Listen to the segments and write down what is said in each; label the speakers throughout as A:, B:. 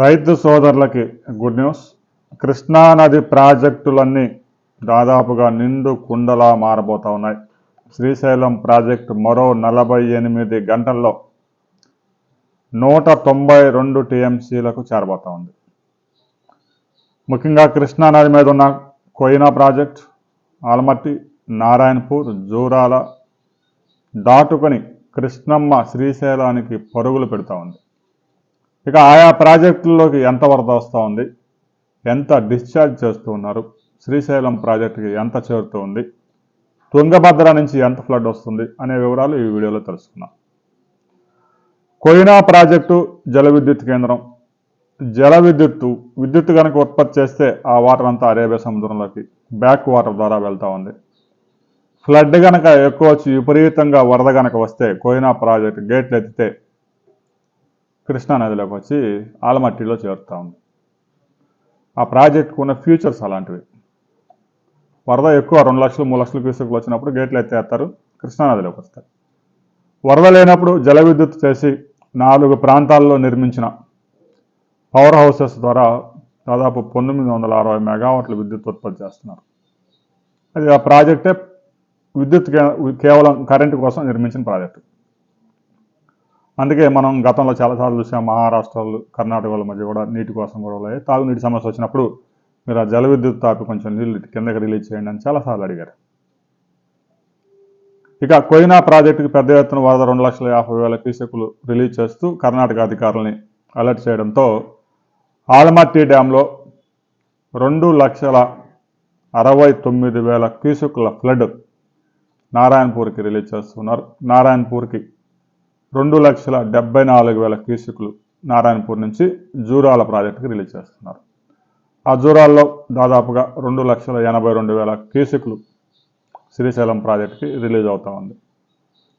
A: రైతు సోదరులకి good news. Krishna నది ప్రాజెక్టులన్నీ దాదాపుగా నిండు కుండలా మారబోతా ఉన్నాయి. శ్రీశైలం ప్రాజెక్టు మరో నలభై ఎనిమిది గంటల్లో నూట తొంభై రెండు టీఎంసీలకు చేరబోతా ఉంది. ముఖ్యంగా కృష్ణా నది మీద ఉన్న కోయినా ప్రాజెక్ట్ ఆల్మట్టి నారాయణపూర్ జూరాల దాటుకొని కృష్ణమ్మ శ్రీశైలానికి పరుగులు పెడతా ఉంది. ఇక ఆయా ప్రాజెక్టుల్లోకి ఎంత వరద వస్తూ ఉంది? ఎంత డిశ్చార్జ్ చేస్తూ ఉన్నారు? శ్రీశైలం ప్రాజెక్టుకి ఎంత చేరుతూ ఉంది? తుంగభద్ర నుంచి ఎంత ఫ్లడ్ వస్తుంది? అనే వివరాలు ఈ వీడియోలో తెలుసుకున్నాం కోయినా ప్రాజెక్టు జల విద్యుత్ కేంద్రం. జల విద్యుత్తు విద్యుత్ కనుక ఉత్పత్తి చేస్తే ఆ వాటర్ అంతా అరేబియా సముద్రంలోకి బ్యాక్ వాటర్ ద్వారా వెళ్తూ ఉంది. ఫ్లడ్ కనుక ఎక్కువ వచ్చి విపరీతంగా వరద కనుక వస్తే కోయినా ప్రాజెక్ట్ గేట్లు ఎత్తితే కృష్ణా నదిలోకి వచ్చి ఆలమట్టిలో చేరుతూ ఉంది. ఆ ప్రాజెక్టుకు ఉన్న ఫ్యూచర్స్ అలాంటివి. వరద ఎక్కువ రెండు లక్షలు మూడు లక్షలు క్యూసెక్లు వచ్చినప్పుడు గేట్లు ఎత్తేస్తారు కృష్ణా నదిలోకి వస్తారు వరద లేనప్పుడు జల విద్యుత్ చేసి నాలుగు ప్రాంతాల్లో నిర్మించిన పవర్ హౌసెస్ ద్వారా దాదాపు పంతొమ్మిది వందల అరవై మెగావాట్ల విద్యుత్ ఉత్పత్తి చేస్తున్నారు. అది ఆ ప్రాజెక్టే విద్యుత్ కే- కేవలం కరెంటు కోసం నిర్మించిన ప్రాజెక్టు. అందుకే మనం గతంలో చాలాసార్లు చూసాం మహారాష్ట్రలు కర్ణాటకల మధ్య కూడా నీటి కోసం గొడవలు అయ్యాయి తాగునీటి సమస్య వచ్చినప్పుడు మీరు ఆ జల విద్యుత్ తాపి కొంచెం నీళ్ళు కిందకి రిలీజ్ చేయండి అని చాలాసార్లు అడిగారు. ఇక కోయినా ప్రాజెక్టుకి పెద్ద ఎత్తున వరద రెండు లక్షల యాభై వేల క్యూసెక్లు రిలీజ్ చేస్తూ కర్ణాటక అధికారులని అలర్ట్ చేయడంతో ఆలమట్టి డ్యాంలో రెండు లక్షల అరవై తొమ్మిది వేల క్యూసెక్ల ఫ్లడ్ నారాయణపూర్కి రిలీజ్ చేస్తున్నారు. నారాయణపూర్కి రెండు లక్షల డెబ్బై నాలుగు వేల క్యూసెక్లు నారాయణపూర్ నుంచి జూరాల ప్రాజెక్టుకి రిలీజ్ చేస్తున్నారు. ఆ జూరాల్లో దాదాపుగా రెండు లక్షల ఎనభై రెండు వేల క్యూసెక్లు శ్రీశైలం ప్రాజెక్టుకి రిలీజ్ అవుతూ ఉంది.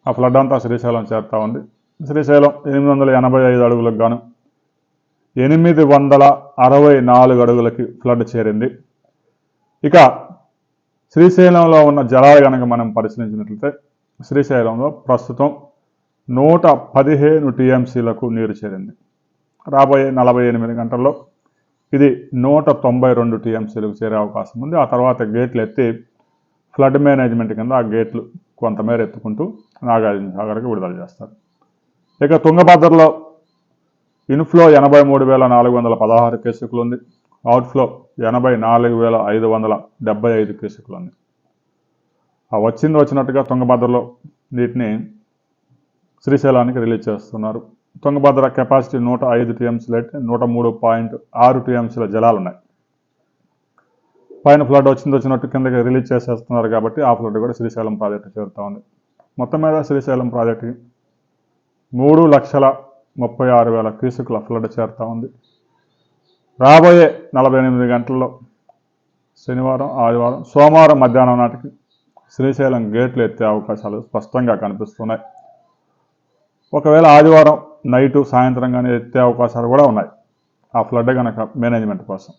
A: ఆ ఫ్లడ్ అంతా శ్రీశైలం చేరుతూ ఉంది. శ్రీశైలం ఎనిమిది వందల ఎనభై ఐదు అడుగులకు గాను ఎనిమిది వందల అరవై నాలుగు అడుగులకి ఫ్లడ్ చేరింది. ఇక శ్రీశైలంలో ఉన్న జలాలు కనుక మనం పరిశీలించినట్లయితే శ్రీశైలంలో ప్రస్తుతం నూట పదిహేను టీఎంసీలకు నీరు చేరింది. రాబోయే నలభై ఎనిమిది గంటల్లో ఇది నూట తొంభై రెండు టీఎంసీలకు చేరే అవకాశం ఉంది. ఆ తర్వాత గేట్లు ఎత్తి ఫ్లడ్ మేనేజ్మెంట్ కింద ఆ గేట్లు కొంతమేర ఎత్తుకుంటూ నాగార్జున సాగర్కి విడుదల చేస్తారు. ఇక తుంగభద్రలో ఇన్ఫ్లో ఎనభై మూడు వేల నాలుగు వందల పదహారు కేసుకులు ఉంది. అవుట్ఫ్లో ఎనభై నాలుగు వేల ఐదు వందల డెబ్బై ఐదు కేసుకులు ఉంది. ఆ వచ్చింది వచ్చినట్టుగా తుంగభద్రలో నీటిని శ్రీశైలానికి రిలీజ్ చేస్తున్నారు. తుంగభద్ర కెపాసిటీ నూట ఐదు టీఎంసీలు అయితే నూట మూడు పాయింట్ ఆరు టీఎంసీల జలాలు ఉన్నాయి పైన ఫ్లడ్ వచ్చింది వచ్చినట్టు కిందకి రిలీజ్ చేసేస్తున్నారు కాబట్టి ఆ ఫ్లడ్ కూడా శ్రీశైలం ప్రాజెక్టు చేరుతూ ఉంది. మొత్తం మీద శ్రీశైలం ప్రాజెక్టుకి మూడు లక్షల ముప్పై ఆరు వేల క్యూసెక్ల ఫ్లడ్ చేరుతూ ఉంది. రాబోయే నలభై ఎనిమిది గంటల్లో శనివారం ఆదివారం సోమవారం మధ్యాహ్నం నాటికి శ్రీశైలం గేట్లు ఎత్తే అవకాశాలు స్పష్టంగా కనిపిస్తున్నాయి. ఒకవేళ ఆదివారం నైటు సాయంత్రం కానీ ఎత్తే అవకాశాలు కూడా ఉన్నాయి. ఆ ఫ్లడ్ కనుక మేనేజ్మెంట్ కోసం.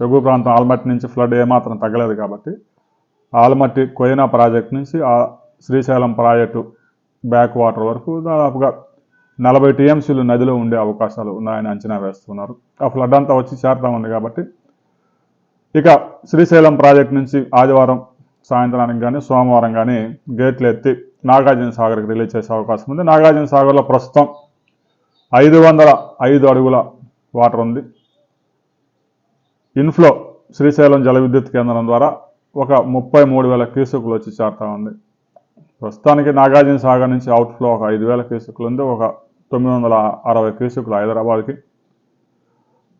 A: ఎగువ ప్రాంతం ఆల్మట్టి నుంచి ఫ్లడ్ ఏమాత్రం తగ్గలేదు కాబట్టి ఆల్మట్టి కొయినా ప్రాజెక్ట్ నుంచి ఆ శ్రీశైలం ప్రాజెక్టు బ్యాక్ వాటర్ వరకు దాదాపుగా నలభై టీఎంసీలు నదిలో ఉండే అవకాశాలు ఉన్నాయని అంచనా వేస్తున్నారు. ఆ ఫ్లడ్ అంతా వచ్చి చేరుతా ఉంది కాబట్టి ఇక శ్రీశైలం ప్రాజెక్ట్ నుంచి ఆదివారం సాయంత్రానికి కానీ సోమవారం కానీ గేట్లు ఎత్తి నాగార్జున సాగర్కి రిలీజ్ చేసే అవకాశం ఉంది. నాగార్జున సాగర్లో ప్రస్తుతం ఐదు వందల ఐదు అడుగుల వాటర్ ఉంది. ఇన్ఫ్లో శ్రీశైలం జల విద్యుత్ కేంద్రం ద్వారా ఒక ముప్పై మూడు వేల క్యూసెక్లు వచ్చి చేరుతా ఉంది. ప్రస్తుతానికి నాగార్జున సాగర్ నుంచి అవుట్ఫ్లో ఒక ఐదు వేల క్యూసెక్లు ఉంది. ఒక తొమ్మిది వందల అరవై క్యూసెక్లు హైదరాబాద్కి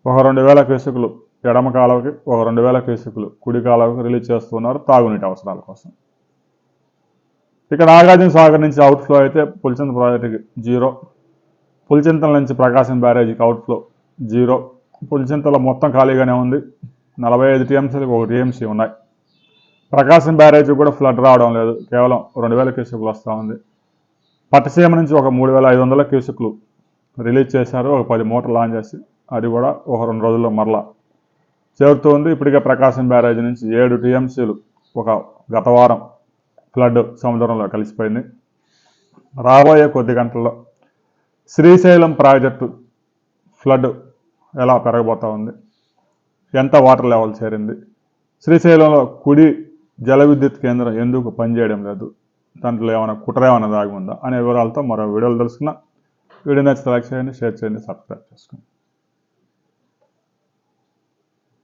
A: ఒక రెండు వేల క్యూసెక్లు ఎడమ కాలువకి ఒక రెండు వేల క్యూసెక్లు కుడి కాలువకి రిలీజ్ చేస్తున్నారు తాగునీటి అవసరాల కోసం. ఇక నాగార్జున సాగర్ నుంచి అవుట్ఫ్లో అయితే పులిచింత ప్రాజెక్టుకి జీరో. పులిచింతల నుంచి ప్రకాశం బ్యారేజీకి అవుట్ఫ్లో జీరో. పులిచింతల మొత్తం ఖాళీగానే ఉంది. నలభై ఐదు టీఎంసీలకు ఒక టీఎంసీ ఉన్నాయి. ప్రకాశం బ్యారేజీ కూడా ఫ్లడ్ రావడం లేదు. కేవలం రెండు వేల క్యూసెక్లు వస్తూ ఉంది. పట్టసీమ నుంచి ఒక మూడు వేల ఐదు వందల క్యూసెక్లు రిలీజ్ చేశారు. ఒక పది మోటార్లు ఆన్ చేసి అది కూడా ఒక రెండు రోజుల్లో మరలా చేరుతూ ఉంది ఇప్పటికే ప్రకాశం బ్యారేజీ నుంచి ఏడు టీఎంసీలు ఒక గత వారం ఫ్లడ్ సముద్రంలో కలిసిపోయింది. రాబోయే కొద్ది గంటల్లో శ్రీశైలం ప్రాజెక్టు ఫ్లడ్ ఎలా పెరగబోతా ఉంది? ఎంత వాటర్ లెవెల్ చేరింది? శ్రీశైలంలో కుడి జల విద్యుత్ కేంద్రం ఎందుకు పనిచేయడం లేదు? దాంట్లో ఏమైనా కుట్ర ఏమైనా దాగి ఉందా? అనే వివరాలతో మరో వీడియోలు తెలుసుకున్నా వీడియో నచ్చితే లైక్ చేయండి షేర్ చేయండి సబ్స్క్రైబ్ చేసుకోండి.